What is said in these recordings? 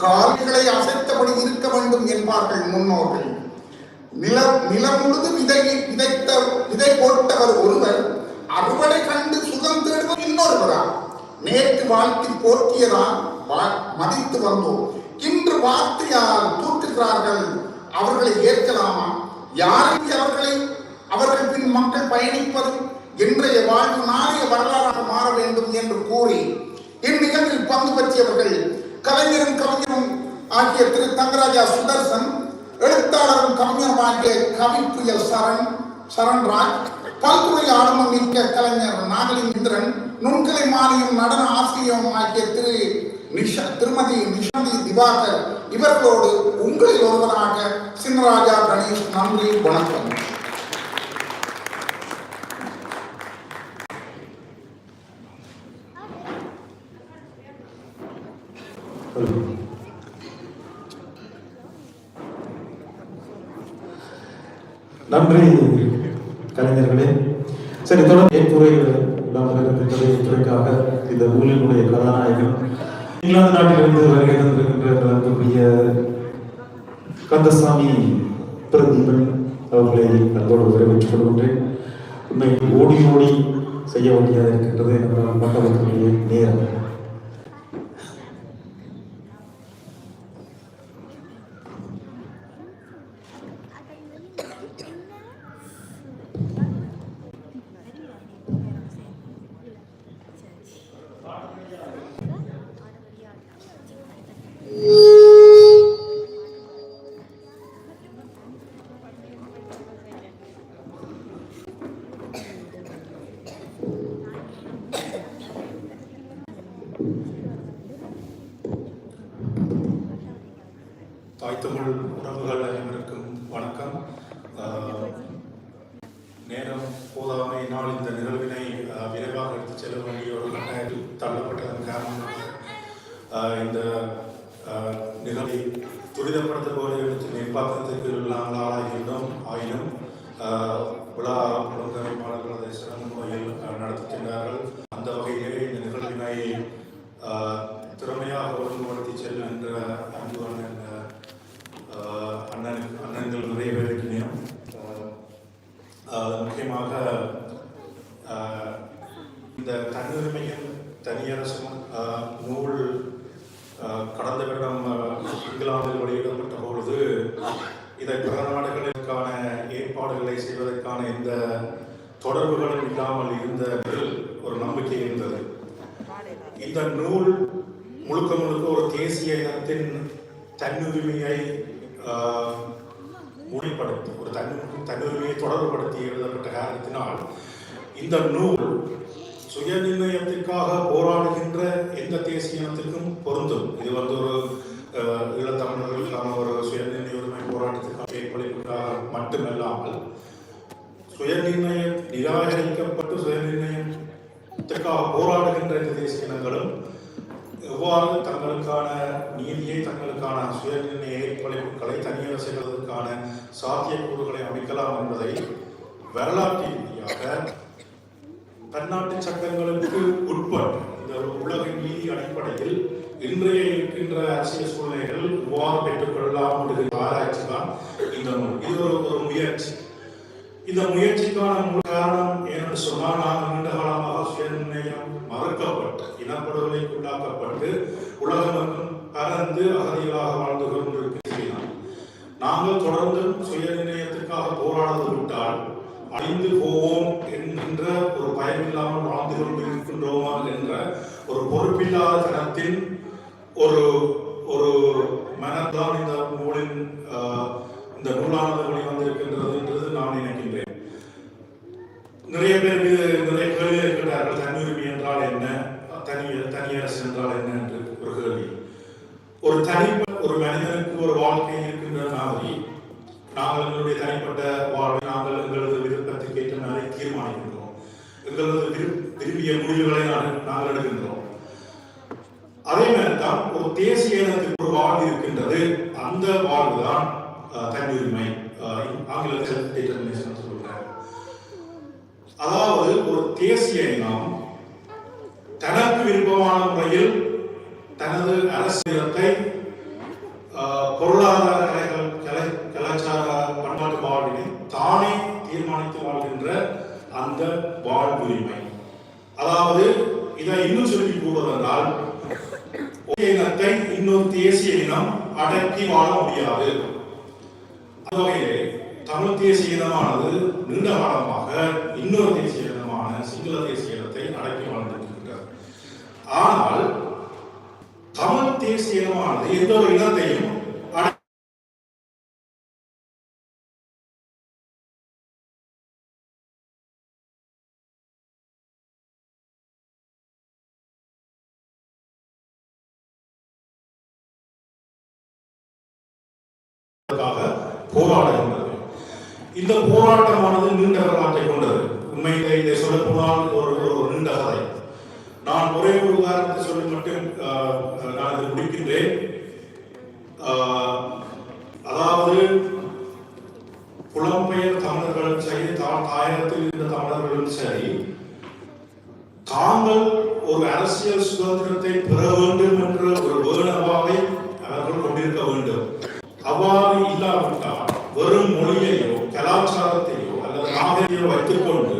கால்களை அசைத்தபடி இருக்க வேண்டும் என்பார்கள் முன்னோர்கள். நிலம் நிலம் முழுது விதை விதைத்த விதை போட்டவர் ஒருவர் அறுவடை கண்டு சுகம் தேடுவது இன்னொருவரா? நேற்று வாழ்த்தி போற்றியதால் மதித்து வந்தோம். இன்று வார்த்தையால் தூற்றுகிறார்கள். அவர்களை ஏற்கலாமா? யாருக்கு அவர்களை அவர்கள் பின் மக்கள் பயணிப்பது? இன்றைய வாழ்வு நாளைய வரலாறாக மாற வேண்டும் என்று கூறி இந்நிகழ்வில் பங்கு பற்றியவர்கள் கலைஞரும் கவிஞரும் ஆகிய திரு தங்கராஜா சுதர்சன் எழுத்தாளரும் கவிஞரும் ஆகிய கவி புயல் சரண் சரண்ராஜ் பல்துறை ஆளுமம் மிக்க கலைஞர் நாகலிந்திரன் நுண்கலை மானியம் நடன ஆசிரியம் ஆகிய திரு நிஷ திருமதி நிஷாந்தி திவாகர் இவர்களோடு உங்களில் ஒருவராக சின்னராஜா கணேஷ் நன்றி வணக்கம். நன்றி கலைஞர்களே. சரி தொடர்ந்து என் துறை துறைக்காக இந்த ஊழினுடைய கதாநாயகன் இங்கிலாந்து நாட்டிலிருந்து வருகை தந்திருக்கின்ற அன்புக்குரிய கந்தசாமி பிரதீபன் அவர்களை நண்போடு வரவேற்றுக் கொள்கின்றேன். உண்மையில் ஓடி ஓடி செய்ய வேண்டியதாக இருக்கின்றது நம்ம மக்களுக்குரிய நேரம் தாய் உறவுகள் அனைவருக்கும் வணக்கம். நேரம் நேரம் போதாமையினால் இந்த நிகழ்வினை விரைவாக எடுத்துச் செல்ல வேண்டிய ஒரு கட்டாயத்தில் தள்ளப்பட்டதன் காரணமாக இந்த ஆஹ், நிகழ்வை துரிதப்படுத்தப்போது எடுத்து நிர்வாகத்திற்கு நாங்கள் ஆயினும் உலா விழா இந்த பிறநாடுகளுக்கான ஏற்பாடுகளை செய்வதற்கான எந்த தொடர்புகளும் இல்லாமல் இருந்த ஒரு நம்பிக்கை இருந்தது. இந்த நூல் முழுக்க முழுக்க ஒரு தேசிய இனத்தின் தன்னுரிமையை ஆஹ், ஒரு தன் தன்னுரிமையை தொடர்புபடுத்தி எழுதப்பட்ட காரணத்தினால் இந்த நூல் சுயநிர்ணயத்திற்காக போராடுகின்ற எந்த தேசிய இனத்திற்கும் பொருந்தும். இது வந்து ஒரு ஈழத்தமிழர்களுக்கான ஒரு சுயநிர்ணய உரிமை போராட்டத்திற்கான ஏற்பளிப்புக்காக மட்டுமல்லாமல் சுயநிர்ணயம் நிராகரிக்கப்பட்டு சுயநிர்ணயத்திற்காக போராடுகின்ற இந்த தேசிய இனங்களும் எவ்வாறு தங்களுக்கான நீதியை தங்களுக்கான சுயநிர்ணய ஏற்பளிப்புகளை தனியார் செய்வதற்கான சாத்தியக்கூறுகளை அமைக்கலாம் என்பதை வரலாற்று ரீதியாக பன்னாட்டு சட்டங்களுக்கு உட்பட்டு இந்த உலக நீதி அடிப்படையில் இன்றைய இருக்கின்ற அரசியல் சூழ்நிலைகள் எவ்வாறு பெற்றுக்கொள்ளலாம் என்கிற ஆராய்ச்சி தான் இந்த நூல் இது ஒரு ஒரு முயற்சி. இந்த முயற்சிக்கான மூல காரணம் ஏனென்று சொன்னால் நாங்கள் நீண்ட காலமாக சுயநிர்ணயம் மறுக்கப்பட்டு இனப்படுகொலைக்குள்ளாக்கப்பட்டு உலகமெங்கும் பறந்து அகதிகளாக வாழ்ந்து கொண்டிருக்கிறோம் நாங்கள் தொடர்ந்து சுயநிர்ணயத்திற்காக போராடாது விட்டால் அழிந்து போவோம் என்கின்ற ஒரு பயமில்லாமல் வாழ்ந்து கொண்டிருக்கின்றோமா என்ற ஒரு பொறுப்பில்லாத தனத்தின் ஒரு ஒரு மனதான் இந்த நூலின் ஆஹ், இந்த நூலானது வெளிவந்திருக்கின்றது என்றது நான் நினைக்கின்றேன். நிறைய பேர் மீது நிறைய கேள்வி இருக்கிறார்கள் தனியுரிமை என்றால் என்ன? தனி தனியரசு என்றால் என்ன என்று ஒரு கேள்வி. ஒரு தனி ஒரு மனிதனுக்கு ஒரு வாழ்க்கை இருக்கின்ற மாதிரி நாங்கள் எங்களுடைய தனிப்பட்ட வாழ்வை நாங்கள் எங்களது விருப்பத்துக்கு ஏற்ற மாதிரி தீர்மானிக்கின்றோம். எங்களது விரும்பிய முடிவுகளை நாங்கள் எடுக்கின்றோம். அதே மாதிரி தான் தேசிய இனத்திற்கு ஒரு வாழ்வு இருக்கின்றது. அந்த வாழ்வு தான் தனியுரிமை அஹ், ஆங்கிலத்தில் determination சொல்றாங்க. அதாவது ஒரு தேசிய இனம் தனக்கு விருப்பமான முறையில் தனது அரசியலத்தை பொருளாதார கலைகள் கலை கலாச்சார பண்பாட்டு வாழ்வினை தானே தீர்மானித்து வாழ்கின்ற அந்த வாழ்வுரிமை. அதாவது இதை இன்னும் சொல்லி கூறுவதென்றால் இனத்தை இன்னொரு தேசிய இனம் அடக்கி வாழ முடியாது. அந்த தமிழ் தேசிய இனமானது நீண்ட காலமாக இன்னொரு தேசிய இனமான சிங்கள தேசிய இனத்தை அடக்கி வாழ்ந்திருக்கின்றது ஆனால் தமிழ் தேசிய இனமானது எந்த ஒரு இனத்தையும் போராடுகின்றது இந்த போராட்டமானது நீண்ட வரலாற்றை கொண்டது. உண்மையிலே இதை சொல்ல போனால் ஒரு ஒரு நீண்ட கதை. நான் ஒரே ஒரு உதாரணத்தை சொல்லி மட்டும் ஆஹ், நான் இதை முடிக்கின்றேன் ஆஹ், அதாவது புலம்பெயர் தமிழர்களும் சரி தா- தாயகத்தில் இருந்த தமிழர்களும் சரி தாங்கள் ஒரு அரசியல் சுதந்திரத்தை பெற வேண்டும் என்ற ஒரு வேணவாவை அவர்கள் கொண்டிருக்க வேண்டும் அவ்வாறு இல்லாவிட்டால் வெறும் மொழியையோ கலாச்சாரத்தையோ அல்லது நாகரிகோ வைத்துக்கொண்டு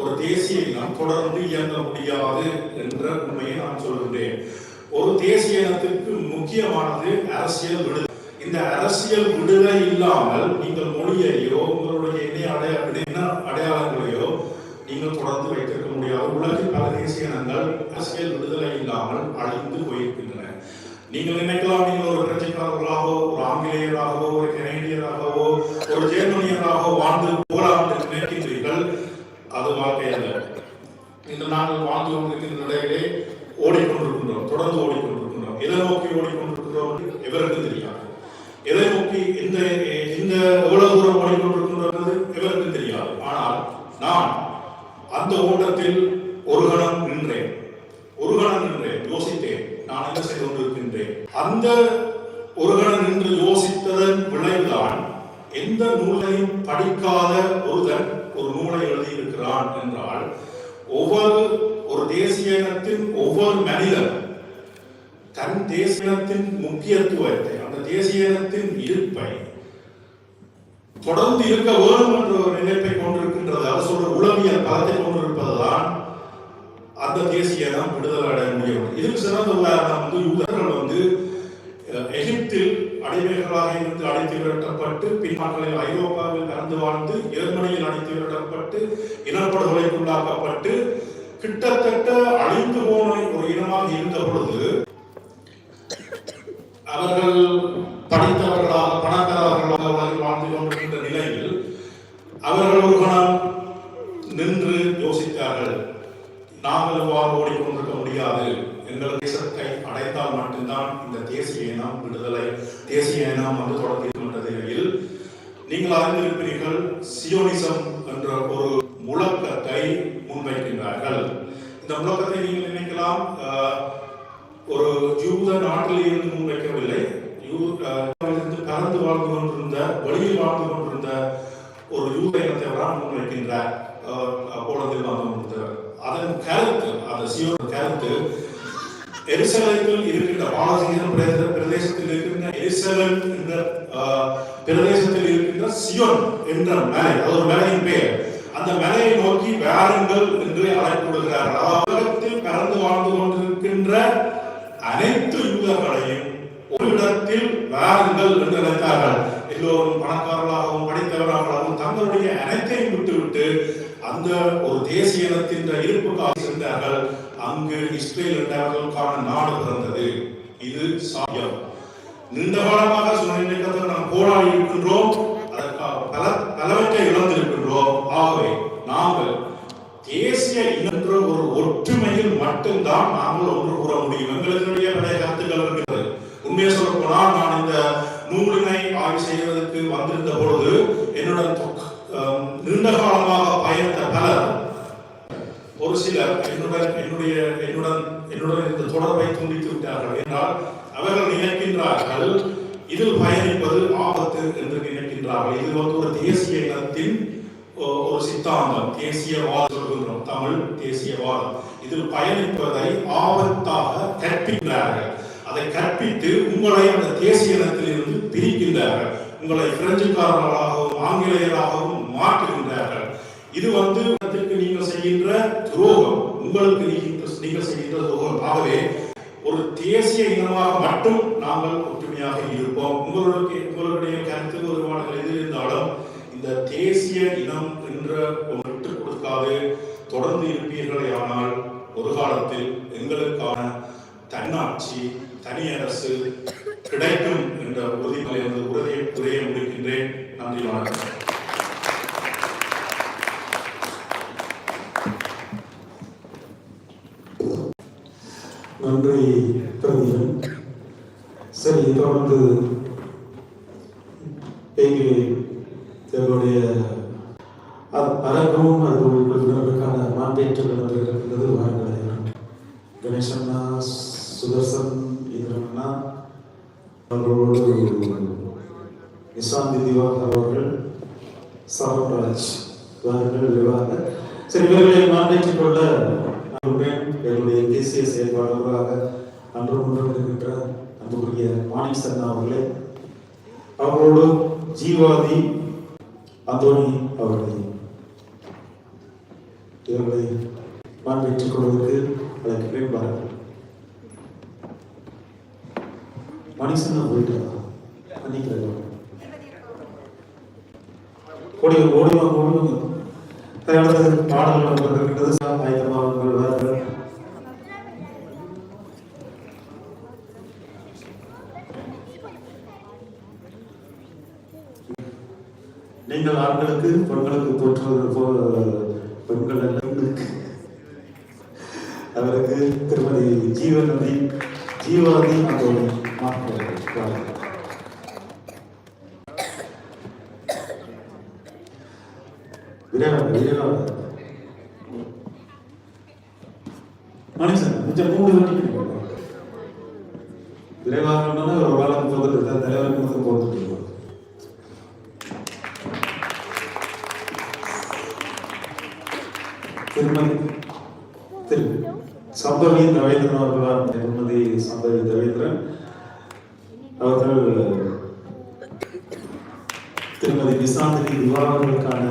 ஒரு தேசிய இனம் தொடர்ந்து இயங்க முடியாது என்ற உண்மையை நான் சொல்கின்றேன் ஒரு தேசிய இனத்திற்கு முக்கியமானது அரசியல் விடுதலை. இந்த அரசியல் விடுதலை இல்லாமல் நீங்கள் மொழியையோ உங்களுடைய இணைய அடையாள இன அடையாளங்களையோ நீங்கள் தொடர்ந்து வைத்திருக்க முடியாது. உலகில் பல தேசிய இனங்கள் அரசியல் விடுதலை இல்லாமல் அழிந்து போயிருக்கின்றன. நீங்கள் நினைக்கலாம் நீங்கள் ஒரு பிரெஞ்சுக்காரர்களாகவோ ஒரு ஆங்கிலேயராகவோ ஒரு கனேடியராகவோ ஒரு ஜெர்மனியராகவோ வாழ்ந்து போகலாம் என்று நினைக்கின்றீர்கள் அது வாழ்க்கை அல்ல இன்று நாங்கள் வாழ்ந்து கொண்டிருக்கின்ற நிலையிலே ஓடிக்கொண்டிருக்கின்றோம் தொடர்ந்து ஓடிக்கொண்டிருக்கின்றோம். எதை நோக்கி ஓடிக்கொண்டிருக்கிறோம் எவருக்கும் தெரியாது. எதை நோக்கி இந்த இந்த எவ்வளவு தூரம் ஓடிக்கொண்டிருக்கின்றது? எவருக்கும் தெரியாது. ஆனால் நான் அந்த ஓட்டத்தில் ஒரு கணம் நின்றேன். ஒரு கணம் நின்றேன். யோசித்தேன். நான் என்ன செய்து கொண்டிருக்கின்றேன்? அந்த ஒரு கணம் நின்று யோசித்ததன் விளைவுதான் எந்த நூலையும் படிக்காத ஒருவன் ஒரு நூலை எழுதியிருக்கிறான் என்றால் ஒவ்வொரு ஒரு தேசிய இனத்தின் ஒவ்வொரு மனிதர் தன் தேசிய இனத்தின் முக்கியத்துவத்தை அந்த தேசிய இனத்தின் இருப்பை தொடர்ந்து இருக்க வேண்டும் என்ற ஒரு நினைப்பை கொண்டிருக்கின்றது. அரசோட உளவியல் பலத்தை கொண்டிருப்பதுதான் அந்த தேசிய இனம் விடுதலை அடைய முடியும். இதுக்கு சிறந்த உதாரணம் வந்து யூதர்கள் வந்து எகிப்தில் அடிமைகளாக இருந்து அடைத்து விரட்டப்பட்டு பின்னாட்களில் ஐரோப்பாவில் நடந்து வாழ்ந்து ஜெர்மனியில் அடைத்து விரட்டப்பட்டு இனப்படுகொலைக்குள்ளாக்கப்பட்டு கிட்டத்தட்ட அழிந்து போன ஒரு இனமாக இருந்த பொழுது அவர்கள் படித்தவர்களாக பணக்காரர்களாக உலகில் வாழ்ந்து கொண்டிருக்கின்ற நிலையில் அவர்கள் ஒரு கணம் நின்று யோசித்தார்கள் நாங்கள் இவ்வாறு ஓடிக்கொண்டிருக்க முடியாது? எங்கள் தேசத்தை அடைத்தால் மட்டும்தான் இந்த தேசிய இனம் விடுதலை தேசிய இனம் வந்து தொடர்ந்து இருக்கின்ற நிலையில் நீங்கள் அறிந்திருப்பீர்கள் சியோனிசம் என்ற ஒரு முழக்கத்தை முன்வைக்கின்றார்கள். இந்த முழக்கத்தை நீங்கள் நினைக்கலாம் ஒரு யூத நாட்டில் இருந்து முன்வைக்கவில்லை. யூ- கலந்து வாழ்ந்து கொண்டிருந்த வெளியில் வாழ்ந்து கொண்டிருந்த ஒரு யூத இனத்தை தான் முன்வைக்கின்றார். ஆஹ், போலந்தில் வாழ்ந்து கொண்டிருந்தவர் அதன் கருத்து அந்த சியோன் கருத்து எரிசலத்தில் இருக்கின்ற பாலஸ்தீன பிரதேசத்தில் இருக்கின்ற எரிசலன் என்ற ஆஹ், பிரதேசத்தில் இருக்கின்ற சியோன் என்ற மலை அது ஒரு மலையின் பெயர். அந்த மலையை நோக்கி வாருங்கள் என்று அழைக்கப்படுகிறார்கள் அதாவது உலகத்தில் பறந்து வாழ்ந்து கொண்டிருக்கின்ற அனைத்து யூதர்களையும் ஒரு இடத்தில் வாருங்கள் என்று நினைத்தார்கள் எல்லோரும் பணக்காரர்களாகவும் படித்தவர்களாகவும் தங்களுடைய அனைத்தையும் விட்டுவிட்டு அந்த ஒரு தேசிய இனத்தின் இருப்புக்காக சென்றார்கள். அங்கு இஸ்ரேல் இரண்டாவதற்கான நாடு பிறந்தது. இது சாத்தியம் நீண்ட காலமாக சுதந்திரத்தை நாம் போராடி இருக்கின்றோம். அதற்காக பல பலவற்றை இழந்திருக்கின்றோம். ஆகவே நாங்கள் தேசிய இனன்ற ஒரு ஒற்றுமையில் மட்டும்தான் நாங்கள் ஒன்று கூற முடியும். எங்களுடைய பழைய கருத்துக்கள் இருக்கிறது உண்மையை சொல்ல போனால் நான் இந்த நூலினை ஆய்வு செய்வதற்கு வந்திருந்த பொழுது என்னுடன் நீண்ட காலமாக சிலர் என்னுடன் என்னுடைய என்னுடன் என்னுடன் இந்த தொடர்பை துண்டித்து விட்டார்கள். என்றால் அவர்கள் நினைக்கின்றார்கள் இதில் பயணிப்பது ஆபத்து என்று நினைக்கின்றார்கள். இது வந்து ஒரு தேசிய இனத்தின் ஒரு சித்தாந்தம். தேசியவாதம் சொல்கின்றோம். தமிழ் தேசியவாதம். இதில் பயணிப்பதை ஆபத்தாக கற்பிக்கிறார்கள். அதை கற்பித்து உங்களை அந்த தேசிய இனத்திலிருந்து பிரிக்கின்றார்கள். உங்களை பிரெஞ்சுக்காரர்களாகவும் ஆங்கிலேயராகவும் மாற்றுகின்றார்கள். இது வந்து இனத்திற்கு நீங்கள் செய்கின்ற துரோகம். உங்களுக்கு நீங்க- நீங்கள் செய்கின்ற துரோகம். ஆகவே ஒரு தேசிய இனமாக மட்டும் நாங்கள் ஒற்றுமையாக இருப்போம். உங்களுக்கு உங்களுடைய கருத்து வருமானங்கள் எது இருந்தாலும் இந்த தேசிய இனம் என்ற ஒன்று விட்டுக் கொடுக்காது தொடர்ந்து இருப்பீர்களே ஆனால் ஒரு காலத்தில் எங்களுக்கான தன்னாட்சி தனி அரசு கிடைக்கும் என்ற உறுதிமொழியிலிருந்து உறுதியை உரையை முடிக்கின்றேன். நன்றி வணக்கம். நன்றி பிரதீபன். சரி தொடர்ந்து இங்கே எங்களுடைய அ- அரங்கம் அது உறுப்பினர்களுக்கான மாண்பேற்று நடந்திருக்கிறது வாருங்கள் கணேசண்ணா சுதர்சன் இந்திரண்ணா அவர்களோடு நிசாந்தி திவாகர் அவர்கள் சரவராஜ் வாருங்கள் விவாக சரி இவர்களை மாற்றேற்றுக் கொள்ள நான் என்னுடைய தேசிய செயல்பாளர்களாக அன்று முன்னும் இருக்கின்ற அன்புக்குரிய மாணிக் சன்னா அவர்களே அவர்களோடு ஜீவாதி அந்தோணி அவர்களை. இவர்களை மாற்றேற்றுக் கொள்வதற்கு அழைக்கிறேன் பாருங்கள் மணிசன்னா போயிட்டு மன்னிக்கிறேன் ஓடி ஓடி வாங்க பாடல்கள் வந்திருக்கிறது நீங்கள் ஆண்களுக்கு பெண்களுக்கு தோற்றுவது போல் பெண்கள் எல்லாம் அவருக்கு திருமதி ஜீவநதி ஜீவாதி அந்த மாற்றம் விரைவாக விரைவாக மனுஷன் விரைவாக ஒரு காலம் போகிறது தலைவருக்கு இருக்கோம் திருமதி திரு சம்பவி ரவீந்திரன் அவர்களால் திருமதி சம்பவி ரவீந்திரன் அவர்கள் திருமதி விசாந்தினி விவாகங்களுக்கான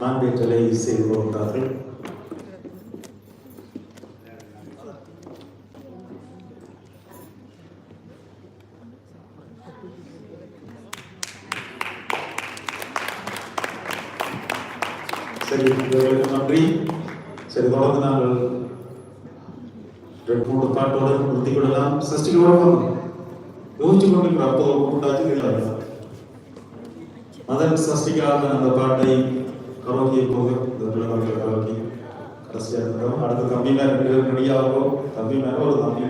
மாண்பேற்றலை செய்து வருகிறார்கள் சரி நன்றி. சரி தொடர்ந்து நாங்கள் ரெண்டு மூணு பாட்டோடு நிறுத்திக் கொள்ளலாம். சஷ்டிகளோட வரணும் யோசிச்சு கொண்டு அப்போ கூட்டாச்சு இல்லை மதன் சஷ்டிக்காக அந்த பாட்டை கரோக்கிய போக இந்த பிள்ளைகள் கரோக்கி கடைசியாக இருந்தோம் அடுத்த தம்பி மேல ரெண்டு பேரும் ரெடியாகும் தம்பி மேல ஒரு தம்பி